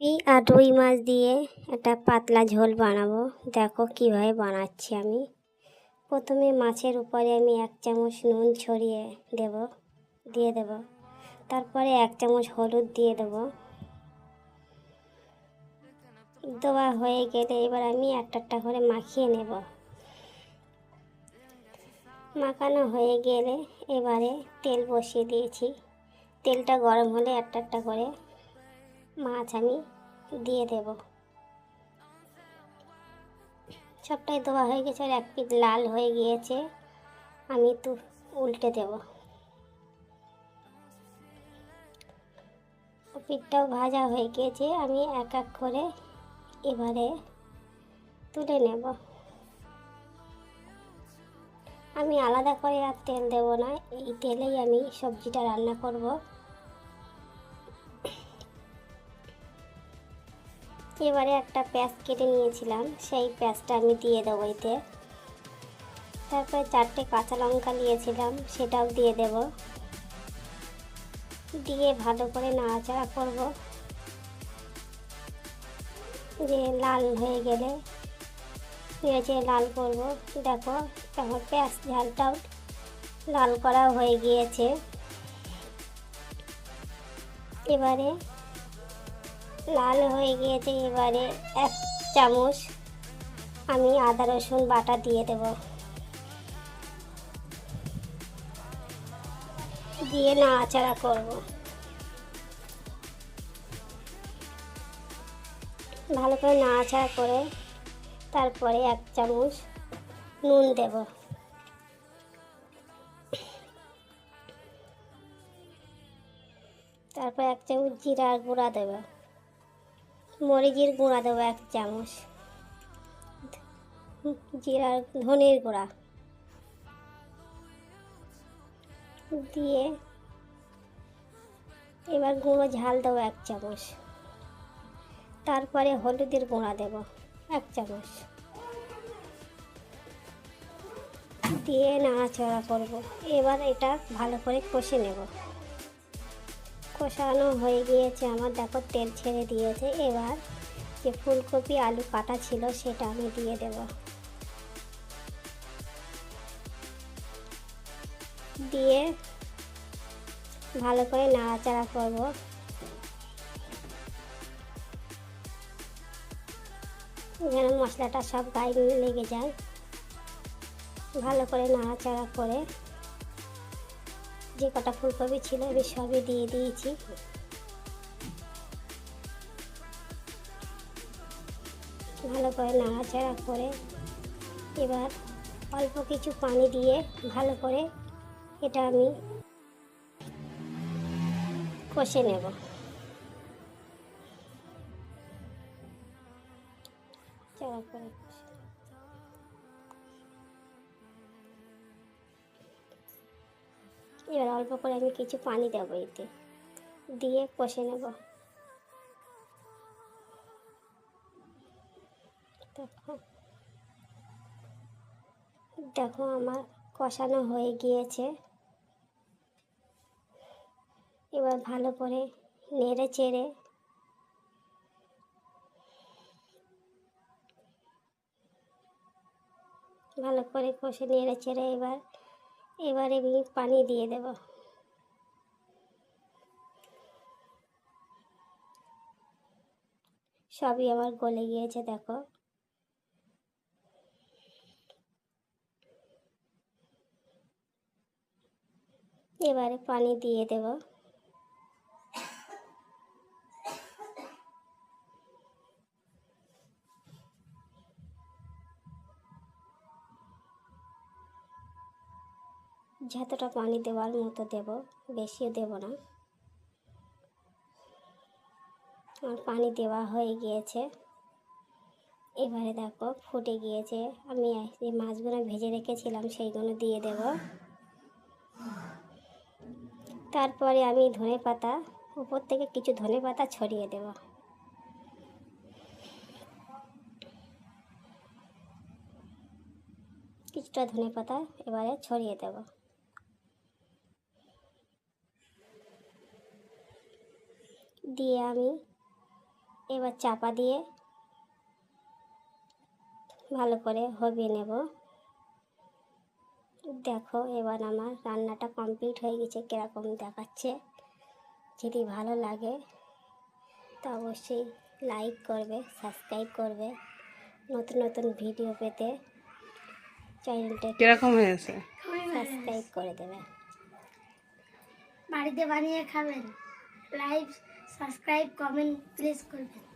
এই আর রুই মাছ দিয়ে একটা পাতলা ঝোল বানাবো। দেখো কীভাবে বানাচ্ছি আমি। প্রথমে মাছের উপরে আমি এক চামচ নুন ছড়িয়ে দেব, দিয়ে দেব। তারপরে এক চামচ হলুদ দিয়ে দেব। দেওয়া হয়ে গেলে এবার আমি একটা একটা করে মাখিয়ে নেব। মাখানো হয়ে গেলে এবারে তেল বসিয়ে দিয়েছি। তেলটা গরম হলে একটা একটা করে মাছ আমি দিয়ে দেব। সবটাই দেওয়া হয়ে গেছে আর এক পিঠ লাল হয়ে গিয়েছে। আমি তো উল্টে দেব। পিঠটাও ভাজা হয়ে গিয়েছে, আমি এক এক করে এবারে তুলে নেব। আমি আলাদা করে আর তেল দেব না, এই তেলেই আমি সবজিটা রান্না করব। এবারে একটা প্যাঁচ কেটে নিয়েছিলাম, সেই পেঁয়াজটা আমি দিয়ে দেবো এতে। তারপরে চারটে কাঁচা লঙ্কা নিয়েছিলাম সেটাও দিয়ে দেব। দিয়ে ভালো করে নাড়াচাড়া করব। যে লাল হয়ে গেলে পেঁয়াজে লাল করব। দেখো, আমার পেঁয়াজ ঝালটাও লাল করা হয়ে গিয়েছে। এবারে লাল হয়ে গিয়েছে এবারে এক চামচ। আমি আদা, রসুন, বাটা দিয়ে দেব। দিয়ে নাড়াচাড়া করব। ভালো করে নাড়াচাড়া করে তারপরে এক চামচ নুন দেব। তারপর এক চামচ জিরার গুঁড়া দেব। মরিচের গুঁড়া দেবো এক চামচ। জিরার ধনের গুঁড়া। দিয়ে এবার গুঁড়ো ঝাল দেবো এক চামচ। তারপরে হলুদের গুঁড়া দেব এক চামচ। দিয়ে নাড়াচড়া করব। এবার এটা ভালো করে কষে নেব। কষানো হয়ে গিয়েছে, আমার দেখো তেল ছেড়ে দিয়েছে। এবার যে ফুলকপি আলু কাটা ছিল, সেটা আমি দিয়ে দেব। দিয়ে ভালো করে নাড়াচাড়া করব। যেন মশলাটা সব গায়ে লেগে যায়। ভালো করে নাড়াচাড়া করে যে কটা ফুলকপি ছিল আমি সবই দিয়ে দিয়েছি। ভালো করে নাড়াচাড়া করে এবার অল্প কিছু পানি দিয়ে ভালো করে এটা আমি কষে নেব। করে এবার অল্প করে আমি কিছু পানি দেবো এতে। দিয়ে কষে নেব। দেখো। দেখো আমার কষানো হয়ে গিয়েছে। এবার ভালো করে নেড়ে চেড়ে ভালো করে কষে নেড়ে চেড়ে এবার এবারে পানি দিয়ে দেব। সবই আমার গলে গিয়েছে দেখো। এবারে পানি দিয়ে দেব। যতটা পানি দেওয়ার মতো দেব, বেশিও দেব না। আমার পানি দেওয়া হয়ে গিয়েছে। এবারে দেখো, ফুটে গিয়েছে। আমি যে মাছগুলো ভেজে রেখেছিলাম, সেইগুলো দিয়ে দেব। তারপরে আমি ধনে পাতা, উপর থেকে কিছু ধনে পাতা ছড়িয়ে দেব। কিছুটা ধনে পাতা এবারে ছড়িয়ে দেব। দিয়ে আমি এবার চাপা দিয়ে ভালো করে হবিয়ে নেব। দেখো এবার আমার রান্নাটা কমপ্লিট হয়ে গেছে কীরকম দেখাচ্ছে। যদি ভালো লাগে তো অবশ্যই লাইক করবে সাবস্ক্রাইব করবে। নতুন নতুন ভিডিও পেতে চ্যানেলটা কীরকম হয়েছে? সাবস্ক্রাইব করে দেবে। বাড়িতে বানিয়ে খাবেন লাইক সাবস্ক্রাইব কমেন্ট প্লিজ করবেন